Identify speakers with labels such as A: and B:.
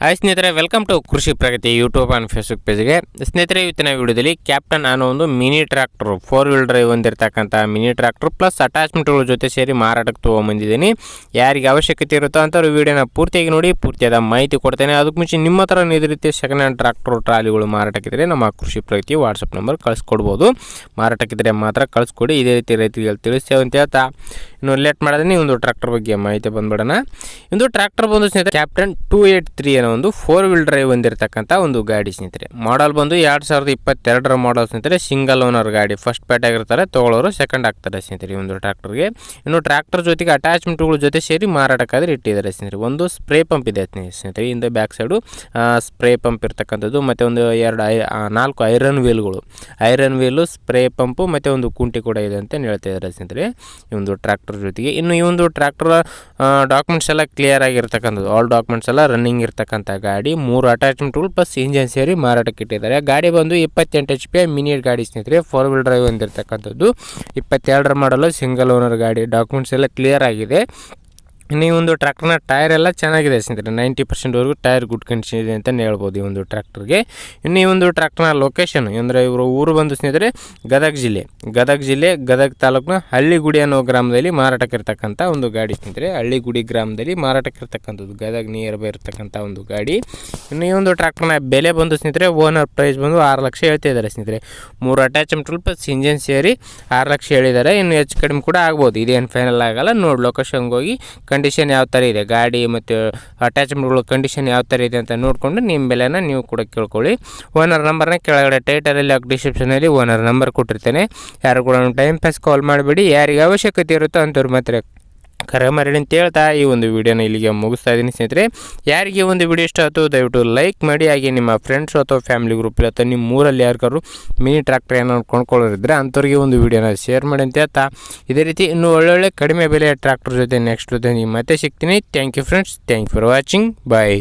A: Hi ಸ್ನೇಹಿತರೆ welcome to Krishi Pragati YouTube and Facebook ಪೇಜ್ಗೆ ಸ್ನೇಹಿತರೆ, ಇವತ್ತಿನ ವಿಡಿಯೋದಲ್ಲಿ ಕ್ಯಾಪ್ಟನ್ ಅನ್ನೋ ಒಂದು mini tractor four wheel drive ಹೊಂದಿರತಕ್ಕಂಥ ಮಿನಿ ಟ್ರ್ಯಾಕ್ಟರ್ ಪ್ಲಸ್ ಅಟ್ಯಾಚ್ಮೆಂಟ್ಗಳ ಜೊತೆ ಸೇರಿ ಮಾರಾಟಕ್ಕೆ ತೊಗೊಂಬಂದಿದ್ದೀನಿ. ಯಾರಿಗೆ ಅವಶ್ಯಕತೆ ಇರುತ್ತೋ ಅಂತವ್ರು ವೀಡಿಯೋನ ಪೂರ್ತಿಯಾಗಿ ನೋಡಿ, ಪೂರ್ತಿಯಾದ ಮಾಹಿತಿ ಕೊಡ್ತೇನೆ. ಅದಕ್ಕೆ ಮುಂಚೆ ನಿಮ್ಮ ಹತ್ರ ಇದೇ ರೀತಿ ಸೆಕೆಂಡ್ ಹ್ಯಾಂಡ್ ಟ್ರ್ಯಾಕ್ಟರ್ ಟ್ರಾಲಿಗಳು ಮಾರಾಟಕ್ಕಿದ್ರೆ ನಮ್ಮ ಕೃಷಿ ಪ್ರಗತಿ ವಾಟ್ಸಪ್ ನಂಬರ್ ಕಳಿಸ್ಕೊಡ್ಬೋದು. ಮಾರಾಟಕ್ಕಿದ್ರೆ ಮಾತ್ರ ಕಳಿಸ್ಕೊಡಿ. ಇದೇ ರೀತಿ ರೈತರಿಗೆ ತಿಳಿಸ್ತೇವೆ ಅಂತ ಹೇಳ್ತಾ. ಇನ್ನು ಲೇಟ್ ಮಾಡಿದ್ರೆ ಈ ಒಂದು ಟ್ರ್ಯಾಕ್ಟರ್ ಬಗ್ಗೆ ಮಾಹಿತಿ ಬಂದ್ಬಿಡೋಣ. ಇಂದು ಟ್ರ್ಯಾಕ್ಟರ್ ಬಂದು ಸ್ನೇಹಿತರೆ ಕ್ಯಾಪ್ಟನ್ ಟೂ ಏಟ್ ತ್ರೀ ಅನ್ನೋ ಒಂದು ಫೋರ್ ವೀಲ್ ಡ್ರೈವ್ ಹೊಂದಿರತಕ್ಕಂಥ ಒಂದು ಗಾಡಿ ಸ್ನೇಹಿತರೆ. ಮಾಡಲ್ ಬಂದು ಎರಡು ಸಾವಿರದ ಇಪ್ಪತ್ತೆರಡರ ಮಾಡಲ್ ಸ್ನೇಹಿತರೆ ಸಿಂಗಲ್ ಓನರ್ ಗಾಡಿ. ಫಸ್ಟ್ ಪ್ಯಾಟ್ ಆಗಿರ್ತಾರೆ ತೊಗೊಳೋರು ಸೆಕೆಂಡ್ ಆಗ್ತಾರೆ ಸ್ನೇಹಿತರೆ ಈ ಒಂದು ಟ್ರ್ಯಾಕ್ಟರ್ಗೆ ಇನ್ನು ಟ್ರ್ಯಾಕ್ಟರ್ ಜೊತೆಗೆ ಅಟ್ಯಾಚ್ಮೆಂಟ್ಗಳ ಜೊತೆ ಸೇರಿ ಮಾರಾಟಕ್ಕಾದ್ರೆ ಇಟ್ಟಿದ್ದಾರೆ ಸ್ನೇಹಿತರೆ. ಒಂದು ಸ್ಪ್ರೇ ಪಂಪ್ ಇದೆ ಸ್ನೇಹಿತರೆ ಹಿಂದೆ ಬ್ಯಾಕ್ ಸೈಡು ಸ್ಪ್ರೇ ಪಂಪ್ ಇರ್ತಕ್ಕಂಥದ್ದು, ಮತ್ತು ಒಂದು ಎರಡು ಐ ನಾಲ್ಕು ಐರನ್ ವೀಲ್ಗಳು ಐರನ್ ವೀಲು ಸ್ಪ್ರೇ ಪಂಪು ಮತ್ತು ಒಂದು ಕುಂಟಿ ಕೂಡ ಇದೆ ಅಂತ ಹೇಳ್ತಾ ಇದ್ದಾರೆ ಸ್ನೇಹಿತರೆ ಈ ಒಂದು ಟ್ರ್ಯಾಕ್ಟರ್ ಜೊತೆಗೆ. ಇನ್ನು ಈ ಒಂದು ಟ್ರ್ಯಾಕ್ಟರ್ ಡಾಕ್ಯುಮೆಂಟ್ಸ್ ಎಲ್ಲ ಕ್ಲಿಯರ್ ಆಗಿರ್ತಕ್ಕಂಥದ್ದು. ಆಲ್ ಡಾಕ್ಯುಮೆಂಟ್ಸ್ ಎಲ್ಲ ರನ್ನಿಂಗ್ ಇರ್ತಕ್ಕಂಥ ಗಾಡಿ. ಮೂರು ಅಟ್ಯಾಚ್ಮೆಂಟ್ಗಳು ಪ್ಲಸ್ ಇಂಜನ್ ಸೇರಿ ಮಾರಾಟಕ್ಕೆ ಇಟ್ಟಿದ್ದಾರೆ. ಗಾಡಿ ಬಂದು ಇಪ್ಪತ್ತೆಂಟು ಎಚ್ ಪಿ ಗಾಡಿ ಸ್ನೇಹಿತರೆ ಫೋರ್ ವೀಲ್ ಡ್ರೈವ್ ಹೊಂದಿರತಕ್ಕಂಥದ್ದು ಇಪ್ಪತ್ತೆರಡರ ಮಾಡಲು ಸಿಂಗಲ್ ಓನರ್ ಗಾಡಿ. ಡಾಕ್ಯುಮೆಂಟ್ಸ್ ಎಲ್ಲ ಕ್ಲಿಯರ್ ಆಗಿದೆ. ಈ ಒಂದು ಟ್ರ್ಯಾಕ್ಟರ್ನ ಟೈರ್ ಎಲ್ಲ ಚೆನ್ನಾಗಿದೆ ಸ್ನೇಹಿತರೆ. ನೈಂಟಿ ಪರ್ಸೆಂಟ್ವರೆಗೂ ಟೈರ್ ಗುಡ್ ಕಂಡೀಷನ್ ಇದೆ ಅಂತಲೇ ಹೇಳ್ಬೋದು ಈ ಒಂದು ಟ್ರ್ಯಾಕ್ಟರ್ಗೆ. ಇನ್ನು ಈ ಒಂದು ಟ್ರ್ಯಾಕ್ಟರ್ನ ಲೊಕೇಶನ್ ಅಂದರೆ ಇವರು ಊರು ಬಂದು ಸ್ನೇಹಿತರೆ, ಗದಗ ಜಿಲ್ಲೆ. ಗದಗ ಜಿಲ್ಲೆ, ಗದಗ ತಾಲೂಕಿನ ಹಳ್ಳಿಗುಡಿ ಅನ್ನೋ ಗ್ರಾಮದಲ್ಲಿ ಮಾರಾಟಕ್ಕಿರ್ತಕ್ಕಂಥ ಒಂದು ಗಾಡಿ ಸ್ನೇಹಿತರೆ. ಹಳ್ಳಿಗುಡಿ ಗ್ರಾಮದಲ್ಲಿ ಮಾರಾಟಕ್ಕೆ ಇರ್ತಕ್ಕಂಥದ್ದು ಗದಗ ನಿಯರ್ ಬೈ ಇರ್ತಕ್ಕಂಥ ಒಂದು ಗಾಡಿ. ಇನ್ನು ಈ ಒಂದು ಟ್ರ್ಯಾಕ್ಟರ್ನ ಬೆಲೆ ಬಂದು ಸ್ನೇಹಿತರೆ, ಓನರ್ ಪ್ರೈಸ್ ಬಂದು ಆರು ಲಕ್ಷ ಹೇಳ್ತಾ ಇದ್ದಾರೆ ಸ್ನೇಹಿತರೆ. ಮೂರು ಅಟ್ಯಾಚ್ಮೆಂಟ್ ಪ್ಲಸ್ ಇಂಜಿನ್ ಸೇರಿ ಆರು ಲಕ್ಷ ಹೇಳಿದ್ದಾರೆ. ಇನ್ನು ಹೆಚ್ಚು ಕಡಿಮೆ ಕೂಡ ಆಗ್ಬೋದು. ಇದೇನು ಫೈನಲ್ ಆಗಲ್ಲ, ನೋಡಿ ಲೊಕೇಶನ್ಗೆ ಹೋಗಿ ಕಂಡೀಷನ್ ಯಾವ ಥರ ಇದೆ? ಗಾಡಿ ಮತ್ತು ಅಟ್ಯಾಚ್ಮೆಂಟ್ಗಳು ಕಂಡೀಷನ್ ಯಾವ ಥರ ಇದೆ ಅಂತ ನೋಡಿಕೊಂಡು ನಿಮ್ಮ ಬೆಲೆನ ನೀವು ಕೂಡ ಕೇಳ್ಕೊಳ್ಳಿ. ಓನರ್ ನಂಬರ್ನ ಕೆಳಗಡೆ ಟೈಟಲಲ್ಲಿ ಹಾಕಿ ಡಿಸ್ಕ್ರಿಪ್ಷನಲ್ಲಿ ಓನರ್ ನಂಬರ್ ಕೊಟ್ಟಿರ್ತೇನೆ. ಯಾರು ಕೂಡ ಟೈಮ್ ಪಾಸ್ ಕಾಲ್ ಮಾಡಿಬಿಡಿ. ಯಾರಿಗೆ ಅವಶ್ಯಕತೆ ಇರುತ್ತೋ ಅಂತವ್ರು ಮಾತ್ರ ಕರೆ ಮಾಡಿ ಅಂತ ಹೇಳ್ತಾ ಈ ಒಂದು ವಿಡಿಯೋನ ಇಲ್ಲಿಗೆ ಮುಗಿಸ್ತಾ ಇದ್ದೀನಿ ಸ್ನೇಹಿತರೆ. ಯಾರಿಗೆ ಒಂದು ವಿಡಿಯೋ ಇಷ್ಟ ಆಯಿತು ದಯವಿಟ್ಟು ಲೈಕ್ ಮಾಡಿ, ಹಾಗೆ ನಿಮ್ಮ ಫ್ರೆಂಡ್ಸ್ ಅಥವಾ ಫ್ಯಾಮಿಲಿ ಗ್ರೂಪ್ ಅಥವಾ ನಿಮ್ಮ ಊರಲ್ಲಿ ಯಾರಿಗಾರು ಮಿನಿ ಟ್ರ್ಯಾಕ್ಟರ್ ಏನೋ ಕೊಂಡ್ಕೊಳ್ಳೋರಿದ್ರೆ ಅಂಥವ್ರಿಗೆ ಒಂದು ವಿಡಿಯೋನ ಶೇರ್ ಮಾಡಿ ಅಂತ ಹೇಳ್ತಾ. ಇದೇ ರೀತಿ ಇನ್ನೂ ಒಳ್ಳೊಳ್ಳೆ ಕಡಿಮೆ ಬೆಲೆಯ ಟ್ರ್ಯಾಕ್ಟರ್ ಜೊತೆ ನೆಕ್ಸ್ಟ್ ಜೊತೆ ನೀವು ಮತ್ತೆ ಸಿಗ್ತೀನಿ. Thank you friends thank you for watching bye